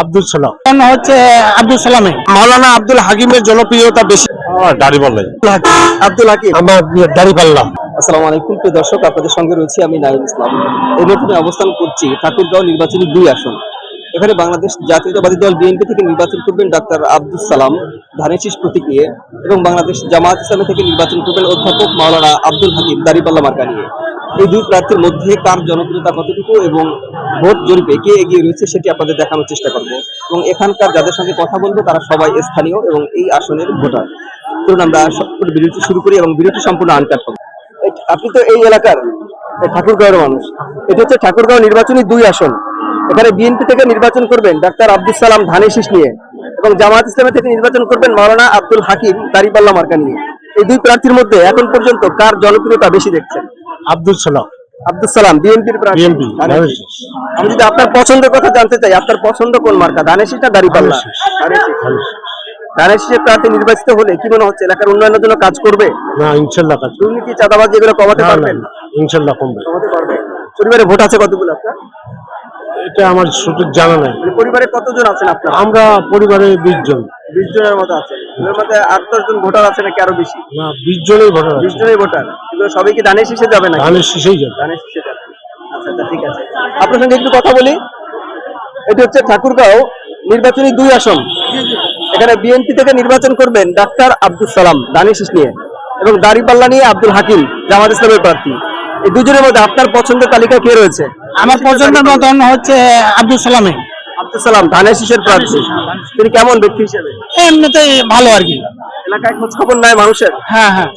আব্দুল সালাম। হচ্ছে আব্দুল সালামে। মাওলানা আব্দুল হাকিমের জনপ্রিয়তা বেশি। দাড়ি আব্দুল হাকিম। আমার দাড়ি পাল্লাম আসসালামু আলাইকুম প্রিয় দর্শক আপনাদের সঙ্গে রয়েছি আমি নাইম ইসলাম। এই মুহূর্তে অবস্থান করছি ঠাকুরগাঁও নির্বাচনী দুই আসন। এখানে বাংলাদেশ জাতীয়তাবাদী দল বিএনপি থেকে নির্বাচন করবেন ডাক্তার আব্দুল সালাম। ধানের শীষ প্রতীক নিয়ে এবং বাংলাদেশ জামাত ইসলামী থেকে নির্বাচন করবেন অধ্যাপক মাওলানা আব্দুল হাকিম দাড়িপাল্লা মার্কা নিয়ে। এই দুই প্রার্থীর মধ্যে কার জনপ্রিয়তা কতটুকু এবং ভোট জরিপে কে এগিয়ে রয়েছে সেটি আপনাদের দেখানোর চেষ্টা করব। এবং এখানকার যাদের সঙ্গে কথা বলব তারা সবাই স্থানীয় এবং এই আসনের ভোটার। ধরুন আমরা ভিডিওটি শুরু করি এবং ভিডিওটি সম্পূর্ণ আনকাট হবে আপনি তো এই এলাকার ঠাকুরগাঁওয়ের মানুষ। এটা হচ্ছে ঠাকুরগাঁও নির্বাচনী দুই আসন। এখানে বিএনপি থেকে নির্বাচন করবেন ডাক্তার আব্দুল সালাম ধানের শীষ নিয়ে এবং জামাত ইসলামী থেকে নির্বাচন করবেন মাওলানা আব্দুল হাকিম দারিপাল্লা মার্কা নিয়ে। এই দুই প্রার্থীর মধ্যে এখন পর্যন্ত কার জনপ্রিয়তা বেশি দেখছেন? আব্দুল সালাম। আব্দুল সালাম বিএনপির প্রার্থী। বিএনপি আমি যদি আপনার পছন্দের কথা জানতে চাই আপনার পছন্দ কোন মার্কা ধানের শীষ না দারিপাল্লা শীষের প্রার্থী নির্বাচিত হলে কি মনে হচ্ছে এলাকার উন্নয়নের জন্য কাজ করবে? না ইনশাল্লাহ কাজ। দুর্নীতি চাঁদাবাজি এগুলো কমাতে পারবেন? ইনশাল্লাহ কমবে। কমাতে পারবে পরিবারে ভোট আছে কতগুলো আপনার? এটা আমার সঠিক জানা নাই। মানে পরিবারে কতজন আছেন আপনার? আমরা পরিবারে বিশ জন। বিশ জনের মতো আছে এর মধ্যে আট দশ জন ভোটার আছে নাকি আরও বেশি? না বিশ জনেই ভোটার বিশ জনের ভোটার। এগুলো সবাই কি দানের শীষে যাবে না ধানের শীষেই যাবে। দানের শীষে যাবে। আচ্ছা আচ্ছা ঠিক আছে। আপনার সঙ্গে একটু কথা বলি। এটি হচ্ছে ঠাকুরগাঁও নির্বাচনী দুই আসন। এখানে বিএনপি থেকে নির্বাচন করবেন ডাক্তার আব্দুল সালাম দানের শীষ নিয়ে এবং দাড়িপাল্লা নিয়ে আব্দুল হাকিম জামাত ইসলামের প্রার্থী। এই দুজনের মধ্যে আপনার পছন্দের তালিকা কে রয়েছে? আমার পছন্দের মতন হচ্ছে আব্দুল সালামে। আব্দুল সালাম ধানের শীষের প্রার্থী। তিনি কেমন ব্যক্তি হিসেবে? এমনিতেই ভালো আর কি। এলাকায় খোঁজ খবর নাই মানুষের? হ্যাঁ হ্যাঁ।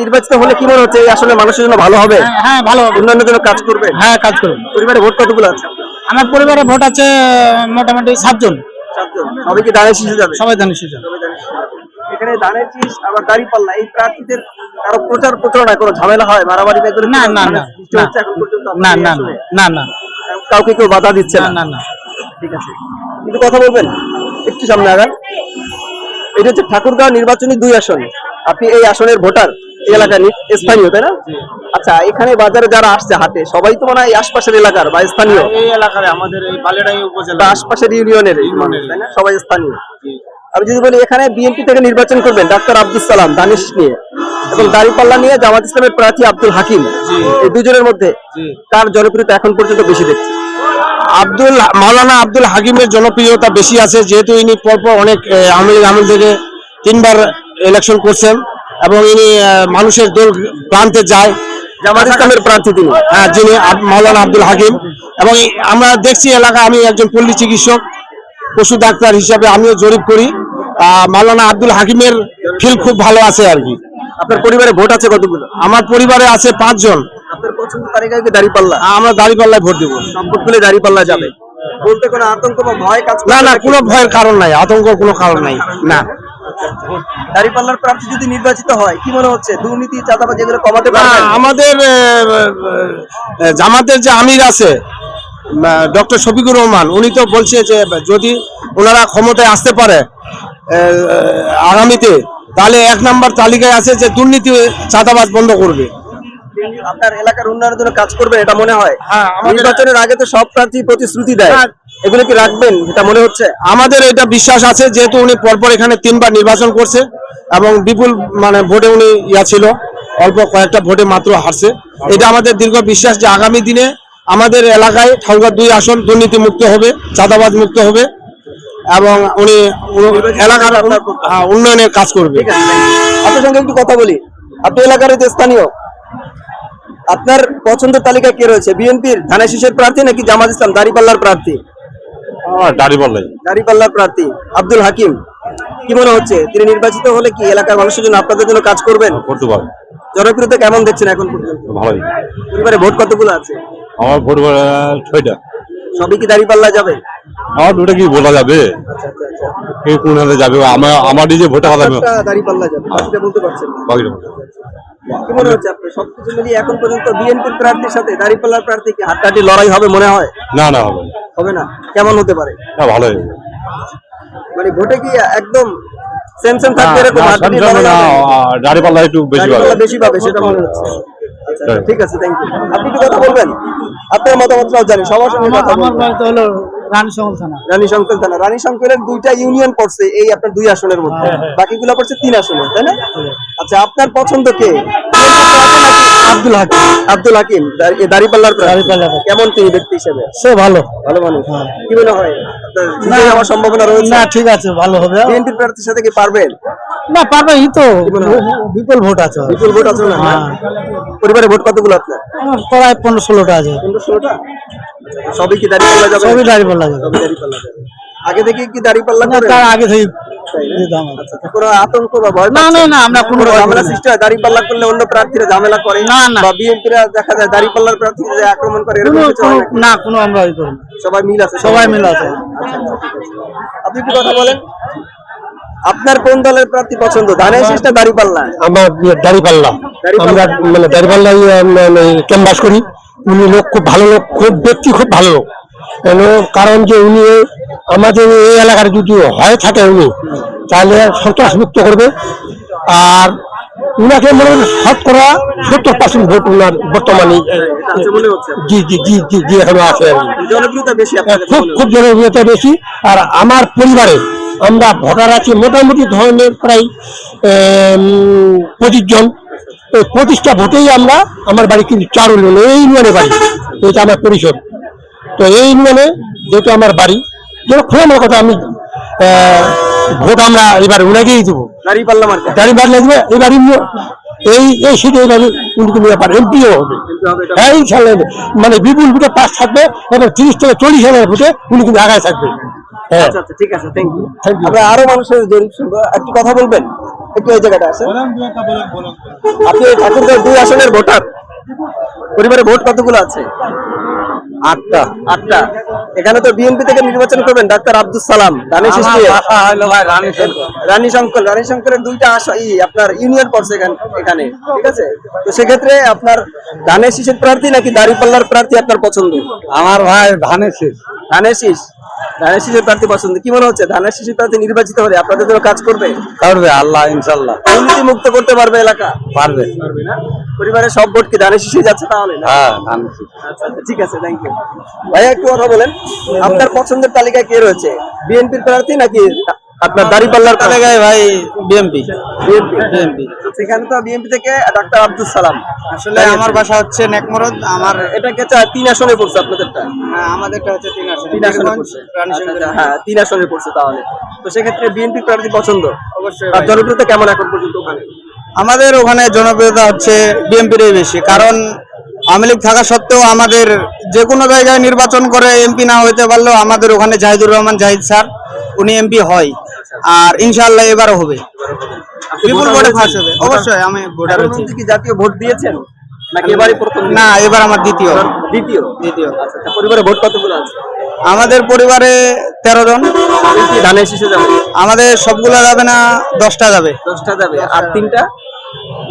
নির্বাচিত হলে কি মনে হচ্ছে আসলে মানুষের জন্য ভালো হবে? হ্যাঁ, হ্যাঁ ভালো হবে। উন্নয়নের জন্য কাজ করবে? হ্যাঁ কাজ করুন পরিবারে ভোট কতগুলো আছে? আমার পরিবারে ভোট আছে মোটামুটি সাতজন। সবাই কি দানের শীষে যাবে? সবাই শীষে যাবে। এখানে শীষ আবার দাড়ি পাল্লা এই প্রার্থীদের কারও প্রচার কোনো ঝামেলা হয় মারামারি না না মানে না না না না না কাউকে কেউ বাধা দিচ্ছে না? না না ঠিক আছে। কথা বলবেন? একটু সামনে আগান। এটা হচ্ছে ঠাকুরগাঁও নির্বাচনী দুই আসন। আপনি এই আসনের ভোটার এই এলাকার স্থানীয় তাই না? আচ্ছা এখানে বাজারে যারা আসছে হাটে সবাই তো মনে আশপাশের এলাকার বা স্থানীয়? এই এলাকার আমাদের এই উপজেলা আশপাশের ইউনিয়নের তাই না? সবাই স্থানীয়। আমি যদি বলি এখানে বিএনপি থেকে নির্বাচন করবেন ডাক্তার আব্দুল সালাম দানিশ নিয়ে এবং দাড়িপাল্লা নিয়ে জামাত ইসলামের প্রার্থী আব্দুল হাকিম। এই দুজনের মধ্যে কার জনপ্রিয়তা এখন পর্যন্ত বেশি দেখছি। আব্দুল মাওলানা আব্দুল হাকিমের জনপ্রিয়তা বেশি আছে যেহেতু ইনি পরপর অনেক আওয়ামী লীগ আমল থেকে তিনবার ইলেকশন করছেন এবং ইনি মানুষের দোল প্রান্তে যায়। জামাত ইসলামের প্রার্থী তিনি। হ্যাঁ যিনি মাওলানা আব্দুল হাকিম। এবং আমরা দেখছি এলাকা আমি একজন পল্লী চিকিৎসক পশু ডাক্তার হিসাবে আমিও জরিপ করি। মাওলানা আব্দুল হাকিমের ফিল খুব ভালো আছে আর কি। আপনার পরিবারে ভোট আছে কতগুলো? আমার পরিবারে আছে পাঁচজন। আপনার পছন্দ তালিকায় কি দাড়িপাল্লা? আমরা দাঁড়িপাল্লায় ভোট দেবো। খুলে দাড়িপাল্লা যাবে। বলতে কোনো আতঙ্ক বা ভয় কাজ না না কোনো ভয়ের কারণ নাই আতঙ্ক কোনো কারণ নাই না। দাড়িপাল্লার প্রার্থী যদি নির্বাচিত হয় কি মনে হচ্ছে? দুর্নীতি চাঁদাবাজি এগুলো কমাতে আমাদের জামাতের যে আমির আছে ডক্টর শফিকুর রহমান উনি তো বলছে যে যদি ওনারা ক্ষমতায় আসতে পারে আগামীতে। তাহলে এক নাম্বার তালিকায় আছে যে দুর্নীতি চাঁদাবাজ বন্ধ করবে। আপনার এলাকার উন্নয়নের জন্য কাজ করবে এটা মনে হয়? হ্যাঁ, নির্বাচনের আগে তো সব প্রার্থী প্রতিশ্রুতি দেয়। হ্যাঁ। এগুলো কি রাখবেন এটা মনে হচ্ছে? আমাদের এটা বিশ্বাস আছে যেহেতু উনি পরপর এখানে তিনবার নির্বাচন করছে এবং বিপুল মানে ভোটে উনি ইয়া ছিল অল্প কয়েকটা ভোটে মাত্র হারছে। এটা আমাদের দীর্ঘ বিশ্বাস যে আগামী দিনে আমাদের এলাকায় ঠাকুরগাঁ দুই আসন দুর্নীতি মুক্ত হবে চাঁদাবাজ মুক্ত হবে। এবং উনি এলাকার হ্যাঁ, উন্নয়নের কাজ করবে. আপনার সঙ্গে একটু কথা বলি। আপনি এলাকার যে স্থানীয়। আপনার পছন্দের তালিকা কে রয়েছে? বিএনপির ধানের শীষের প্রার্থী নাকি জামাত ইসলাম দাড়িপাল্লার প্রার্থী? দাড়ি দাড়িপাল্লার প্রার্থী আব্দুল হাকিম। কি মনে হচ্ছে? তিনি নির্বাচিত হলে কি এলাকার মানুষের জন্য আপনাদের জন্য কাজ করবেন? করতে পারবে। জনপ্রিয়তা কেমন দেখছেন এখন পর্যন্ত? ভালোই। পরিবারে ভোট কতগুলো আছে? আমার ভোট ছয়টা। সবই কি দাড়িপাল্লা যাবে? আমার দুটো কি বলা যাবে? কে কোন হাতে যাবে? আমার আমারই যে দাড়িপাল্লা যাবে সেটা বলতে পারছেন না। কি মনে হচ্ছে আপনি সবকিছু মিলিয়ে এখন পর্যন্ত বিএনপির প্রার্থীর সাথে দাড়িপাল্লার প্রার্থী কি হাড্ডাহাড্ডি লড়াই হবে মনে হয়? না না হবে হবে না? কেমন হতে পারে? না মানে ভোটে কি একদম সেম সেম থাকবে এরকম হাড্ডাহাড্ডি লড়াই না হবে? একটু বেশি পাবে বেশি পাবে সেটা মনে হচ্ছে। ঠিক আছে থ্যাংক ইউ আপনি কি কথা বলবেন? আপনার মতামতটাও জানি সবার সঙ্গে কথা বলবেন। রানী থানা। রানী শঙ্কর থানা। রানী শঙ্করের দুইটা ইউনিয়ন পড়ছে এই আপনার দুই আসনের মধ্যে। বাকিগুলো পড়ছে তিন আসনে তাই না? আচ্ছা আপনার পছন্দ কে? আব্দুল হাকিম। আব্দুল হাকিম দাড়িপাল্লার। কেমন তিনি ব্যক্তি হিসেবে? সে ভালো। ভালো মানুষ। কি মনে হয়? যাওয়ার সম্ভাবনা রয়েছে? না ঠিক আছে ভালো হবে। বিএনপির প্রার্থীর সাথে কি পারবেন? না পারবে এই তো বিপুল ভোট আছে। বিপুল ভোট আছে না? হ্যাঁ। পরিবারে ভোট কতগুলো আপনার? আমার প্রায় পনেরো ষোলোটা আছে। পনেরো ষোলোটা? সবই কি যাবে? সবই দাঁড়িপাল্লা। যাবে। আগে থেকে কি দাড়িপাল্লা না তার আগে থেকে। আচ্ছা, কোনো আতঙ্ক বা ভয় না না না আমরা কোনো কোনো ঝামেলা সৃষ্টি হয় দাড়িপাল্লা করলে অন্য প্রার্থীরা ঝামেলা করে। না, না। বা বিএনপিরা দেখা যায় দাড়িপাল্লার প্রার্থীরা আক্রমণ করে এরকম কোনো কিছু কোনো- নাকি? না কোনো আমরা ওই করি না। সবাই মিল আছে সবাই মিলে আছে। আপনি একটু কথা বলেন। আপনার কোন দলের প্রার্থী পছন্দ? ধানের শীষ না দাড়িপাল্লা আমার দাড়িপাল্লা দাঁড়িপাল্লা। আমরা মানে দাড়িপাল্লাই ক্যানভাস করি। উনি লোক খুব ভালো লোক খুব ব্যক্তি খুব ভালো লোক। কেন কারণ যে উনি আমাদের এই এলাকার যদি হয়ে থাকে উনি তাহলে সন্ত্রাস মুক্ত করবে। আর উনাকে মনে হয় শতকরা সত্তর পার্সেন্ট ভোট উনার বর্তমানে মনে জি জি জি জি জি এখানে আছে। কাছে খুব খুব জনপ্রিয়তা বেশি। আর আমার পরিবারে আমরা ভোটার আছি মোটামুটি ধরনের প্রায় পঁচিশ জন। পঁচিশটা ভোটেই আমরা আমার বাড়ি কিন্তু চার ইউনিয়ন এই ইউনিয়নে বাড়ি। এটা আমার পরিষদ তো এই ইউনিয়নে যেহেতু আমার বাড়ি যেন খোলামের কথা আমি আহ, ভোট আমরা এবার উনাকেই দেবো। দাড়িপাল্লা মার্কা গাড়ি বার লাগবে এবার এই এই সিটে এবার উনি কিন্তু ব্যাপার এমপিও হবে। এই সালে মানে বিপুল ভোটে পাস থাকবে এবং তিরিশ থেকে চল্লিশ হাজার ভোটে উনি কিন্তু আগায় থাকবে। হ্যাঁ। আচ্ছা আচ্ছা ঠিক আছে থ্যাংক ইউ আমরা আরও মানুষের জরিপ শুনব একটু কথা বলবেন? একটু এই জায়গাটা আছে। আপনি এই ঠাকুরগাঁও দুই আসনের ভোটার। পরিবারে ভোট কতগুলো আছে? আটটা। আটটা। এখানে তো বিএনপি থেকে নির্বাচন করবেন ডাক্তার আব্দুল সালাম রানী। রানী শঙ্কর। রানী শঙ্করের দুইটা আশা ই আপনার ইউনিয়ন পড়ছে এখানে ঠিক আছে? তো সেক্ষেত্রে আপনার ধানের শীষের প্রার্থী নাকি দাঁড়িপাল্লার প্রার্থী আপনার পছন্দ? আমার ভাই ধানের শেষ। ধানের শীষ? ধানের শীষের প্রার্থী পছন্দ? কি মনে হচ্ছে? ধানের শীষের প্রার্থী নির্বাচিত হলে আপনাদের জন্য কাজ করবে? পারবে আল্লাহ ইনশাল্লাহ দুর্নীতি মুক্ত করতে পারবে এলাকা? পারবে। পারবে না? পরিবারের সব ভোট কি ধানের শীষে যাচ্ছে তাহলে? হ্যাঁ ধানের আচ্ছা আচ্ছা, ঠিক আছে থ্যাংক ইউ ভাইয়া একটু কথা বলেন। আপনার পছন্দের তালিকায় কে রয়েছে? বিএনপির প্রার্থী নাকি আপনার দাঁড়িপাল্লার তালিকায় ভাই বিএমপি বিএমপি সেখানে তো বিএনপি থেকে ডাক্তার আব্দুল সালাম। আসলে আমার বাসা হচ্ছে নেকমরদ। আমার এটা কে তিন আসনে পড়ছে আপনাদেরটা? আমাদেরটা হচ্ছে তিন আসন। তিন আসনে পড়ছে। আচ্ছা, হ্যাঁ তিন আসনে পড়ছে তাহলে। তো সেক্ষেত্রে বিএনপি প্রার্থী পছন্দ? অবশ্যই আর জনপ্রিয়তা কেমন এখন পর্যন্ত ওখানে? আমাদের ওখানে জনপ্রিয়তা হচ্ছে বিএনপির বেশি। কারণ আওয়ামী লীগ থাকা সত্ত্বেও আমাদের যে কোনো জায়গায় নির্বাচন করে এমপি না হইতে পারলেও আমাদের ওখানে জাহিদুর রহমান জাহিদ স্যার উনি এমপি হয়। আর ইনশাআল্লাহ এবারও হবে। বিপুল ভোটে ফাঁস হবে। অবশ্যই আমি ভোটার কি জাতীয় ভোট দিয়েছেন? নাকি এবারই প্রথম না এবার আমার দ্বিতীয়। দ্বিতীয়? দ্বিতীয়। আচ্ছা আচ্ছা, পরিবারে ভোট কতগুলো আছে? আমাদের পরিবারে তেরো জন। ধানের শীষে যাবে? আমাদের সবগুলা যাবে না দশটা যাবে। দশটা যাবে। আর তিনটা?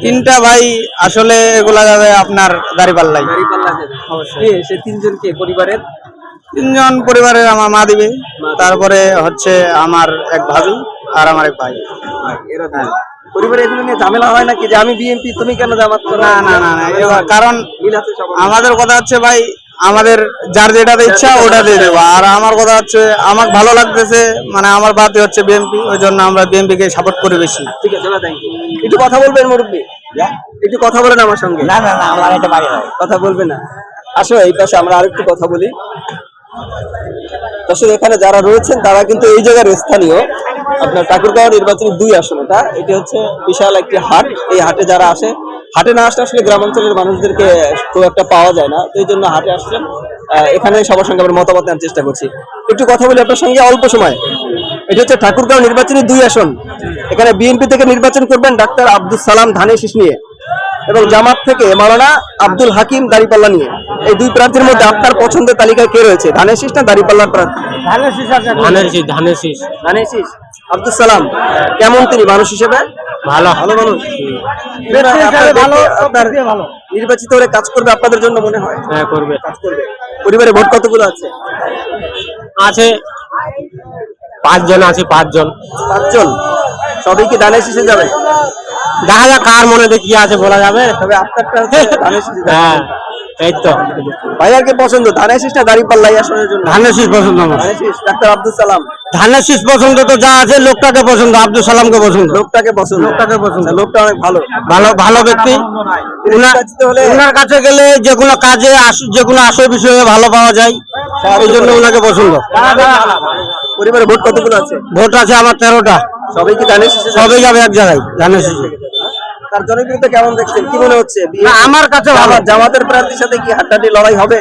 তিনটা ভাই আসলে এগুলা যাবে আপনার দাঁড়িপাল্লাই দাঁড়িপাল্লা যাবে। কে? সে তিনজন কে? পরিবারের? তিনজন পরিবারের আমার মা দিবে। তারপরে হচ্ছে আমার এক ভাবি আর আমার এক ভাই। এরা দুজন। পরিবারে এগুলো নিয়ে ঝামেলা হয় নাকি? যে আমি বিএনপি তুমি কেন জামাত? না না না না এবার কারণ আমাদের কথা হচ্ছে ভাই আমাদের যার যেটাতে ইচ্ছা ওটা দিয়ে দেবো। আর আমার কথা হচ্ছে আমার ভালো লাগতেছে মানে আমার বাতে হচ্ছে বিএনপি ওই জন্য আমরা বিএনপি কে সাপোর্ট করি বেশি। ঠিক আছে একটু কথা বলবেন মুরব্বী? একটু কথা বলেন আমার সঙ্গে। না না না আমার এটা বাড়ি হয়। কথা বলবে না। আসো এই পাশে আমরা আরেকটু কথা বলি। দর্শক, এখানে যারা রয়েছেন, তারা কিন্তু এই জায়গার স্থানীয়। আপনার ঠাকুরগাঁও নির্বাচনী দুই আসন এটা। এটি হচ্ছে বিশাল একটি হাট। এই হাটে যারা আসে, হাটে না আসলে আসলে গ্রামাঞ্চলের মানুষদেরকে খুব একটা পাওয়া যায় না। তো এই জন্য হাটে আসছেন। এখানে সবার সঙ্গে আমরা মতামত নেওয়ার চেষ্টা করছি। একটু কথা বলি আপনার সঙ্গে অল্প সময়। এটা হচ্ছে ঠাকুরগাঁও নির্বাচনী দুই আসন। এখানে বিএনপি থেকে নির্বাচন করবেন ডাক্তার আব্দুল সালাম ধানের শীষ নিয়ে। এবং জামাত থেকে মাওলানা আব্দুল হাকিম দাঁড়িপাল্লা নিয়ে। এই দুই প্রার্থীর মধ্যে আপনার পছন্দের তালিকায় কে রয়েছে? ধানের শীষ না দাড়িপাল্লার প্রার্থী ধানের শীষ ধানের শীষ ধানের শীষ আব্দুল সালাম কেমন তিনি? মানুষ হিসেবে? ভালো। ভালো মানুষ। আপনার নির্বাচিত হলে কাজ করবে আপনাদের জন্য মনে হয়? হ্যাঁ করবে। কাজ করবে। পরিবারে ভোট কতগুলো আছে? আছে পাঁচজন আছে পাঁচজন। পাঁচজন। সবই কি ধানের শীষে যাবে? দেখা যাক কার মনে কি আছে বলা যাবে। তবে। হ্যাঁ এই তো। ভাইয়ার পছন্দ? ধানের শীষ না দাঁড়িপাল্লা আসনের জন্য। ধানের শীষ পছন্দ আমার। ডাক্তার আব্দুল সালাম। ধানের শীষ পছন্দ তো যা আছে লোকটাকে পছন্দ আব্দুল সালামকে পছন্দ। লোকটাকে পছন্দ। লোকটাকে পছন্দ। লোকটা অনেক ভালো। ভালো ভালো ব্যক্তি। উনার কাছে গেলে যে কোনো কাজে যে কোনো আসল বিষয়ে ভালো পাওয়া যায়। এই জন্য উনাকে পছন্দ। পরিবারে ভোট কতগুলো আছে? ভোট আছে আমার তেরোটা। সবাই কি ধানের? সবাই যাবে? এক জায়গায় ধানের শীষে তার জনপ্রিয়তা কেমন দেখছেন? কি মনে হচ্ছে? আমার কাছে ভালো। জামাতের প্রার্থীর সাথে কি হাড্ডাহাড্ডি লড়াই হবে?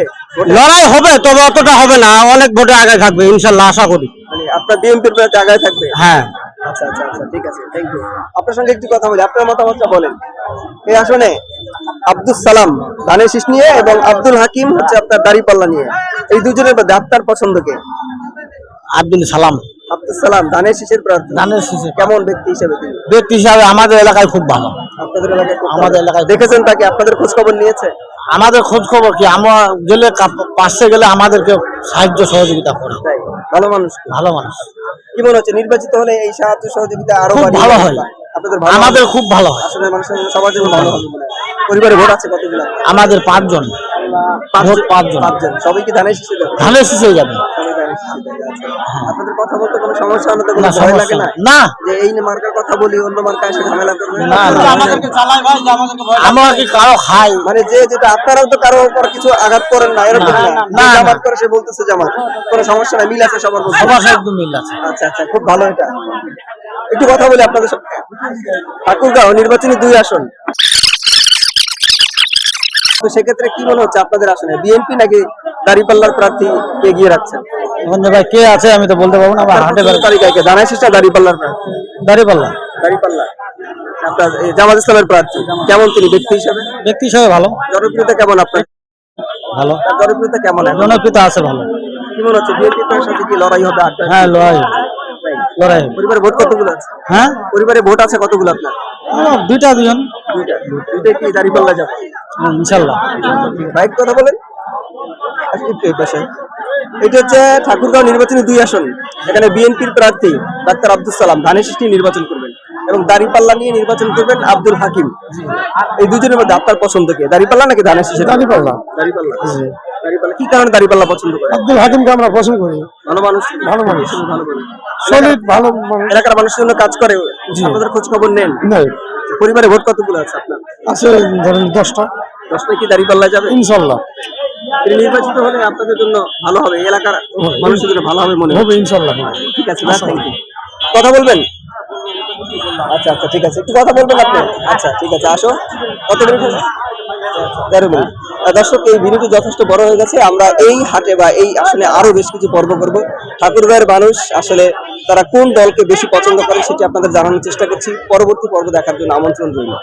লড়াই হবে তবে অতটা হবে না। অনেক ভোটে আগে থাকবে ইনশাল্লাহ আশা করি। মানে আপনার বিএনপির প্রার্থী থাকবে? হ্যাঁ। আচ্ছা আচ্ছা আচ্ছা ঠিক আছে থ্যাংক ইউ আপনার সঙ্গে একটু কথা বলি আপনার মতামতটা বলেন। এই আসনে আব্দুল সালাম ধানের শীষ নিয়ে এবং আব্দুল হাকিম হচ্ছে আপনার দাড়িপাল্লা নিয়ে। এই দুজনের মধ্যে আপনার পছন্দ কে? আব্দুল সালাম। সালাম ধানের শীষের প্রার্থী ধানের শীষে কেমন ব্যক্তি হিসেবে ব্যক্তি হিসাবে আমাদের এলাকায় খুব ভালো। আপনাদের এলাকায় আমাদের এলাকায়- দেখেছেন তাকে আপনাদের খোঁজ খবর নিয়েছে? আমাদের খোঁজ খবর কি? আমরা গেলে পাশে গেলে আমাদেরকে সাহায্য সহযোগিতা করে। ভালো মানুষ ভালো মানুষ। কি মনে হচ্ছে নির্বাচিত হলে এই সাহায্য সহযোগিতা আরও ভালো হয়। আপনাদের আমাদের খুব ভালো হয়। আসলে মানুষের সবার জন্য ভালো হবে পরিবারে ভোট আছে কতগুলো? আমাদের পাঁচজন। ভোট পাঁচজন। পাঁচজন। সবাই কি ধানের শীষে যাবে? ধানের শীষে যাবে। আপনাদের কথা বলতে কোনো সমস্যা হলে তো কোনো ভয় লাগে না? না। যে এই মার্কার কথা বলি অন্য মার্কা এসে ঝামেলা করবে? না, না। আমরা কি কারও খাই মানে যে যেটা আপনারাও তো কারও উপর কিছু আঘাত করেন না এরকম না না, যে না। জামাত করে সে বলতেছে জামাত কোনো সমস্যা নাই মিল আছে সবার মধ্যে। সবার একদম মিল আছে। আচ্ছা আচ্ছা খুব ভালো এটা। একটু কথা বলি আপনাদের সাথে ঠাকুরগাঁও নির্বাচনী দুই আসন। তো সেক্ষেত্রে কি মনে হচ্ছে আপনাদের আসনে? বিএনপি নাকি দাঁড়িপাল্লার প্রার্থী এগিয়ে রাখছেন ভাই কে আছে আমি তো বলতে পারব না আমার হাটে তালিকায় দাঁড়ায় শেষটা দাঁড়িপাল্লার প্রার্থী। দাঁড়িপাল্লা আপনার জামাত ইসলামের প্রার্থী। কেমন তিনি? ব্যক্তি হিসাবে? ব্যক্তি হিসাবে ভালো। জনপ্রিয়তা কেমন আপনার? ভালো। জনপ্রিয়তা কেমন জনপ্রিয়তা আছে ভালো। কি মনে হচ্ছে বিএনপি সাথে কি লড়াই হবে হ্যাঁ লড়াই। লড়াই। পরিবারে ভোট কতগুলো আছে? হ্যাঁ? পরিবারে ভোট আছে কতগুলো আপনার? দুইটা দুজন। দুইটা। দুইটা কি দাঁড়িপাল্লা যাবে? ইনশাল্লাহ বাইক কথা বলেন। এটা হচ্ছে ঠাকুরগাঁও নির্বাচনী দুই আসন। এখানে বিএনপির প্রার্থী ডাক্তার আব্দুল সালাম, ধানের সৃষ্টি নির্বাচন করবেন এবং দাঁড়িপাল্লা নিয়ে নির্বাচন করবেন আব্দুল হাকিম। এই দুজনের মধ্যে আপনার পছন্দ কে? দাঁড়িপাল্লা নাকি ধানের শীষে দাঁড়িপাল্লা। দাঁড়িপাল্লা। কি কারণে দাঁড়িপাল্লা পছন্দ করেন? আব্দুল হাকিমকে আমরা পছন্দ করি। ভালো মানুষ? ভালো মানুষ। ভালো সলিড ভালো এলাকার মানুষের জন্য কাজ করে আপনাদের খোঁজ খবর নেন পরিবারে ভোট কতগুলো আছে আপনার? আছে ধরেন দশটা। দশটা কি দাঁড়িপাল্লা যাবে? ইনশাল্লাহ। নির্বাচিত হলে আপনাদের জন্য ভালো হবে এলাকার মানুষের জন্য ভালো হবে মনে হবে ইনশাল্লাহ। ঠিক আছে কথা বলবেন? আচ্ছা আচ্ছা ঠিক আছে। একটু কথা বলবেন আপনি? আচ্ছা ঠিক আছে, আসো। কত মিনিট? তেরো মিনিট। দর্শক, এই ভিডিওটি যথেষ্ট বড় হয়ে গেছে। আমরা এই হাটে বা এই আসলে আরও বেশ কিছু পর্ব করব। ঠাকুরগাঁয়ের মানুষ, আসলে তারা কোন দলকে বেশি পছন্দ করে সেটি আপনাদের জানানোর চেষ্টা করছি। পরবর্তী পর্ব দেখার জন্য আমন্ত্রণ রইল।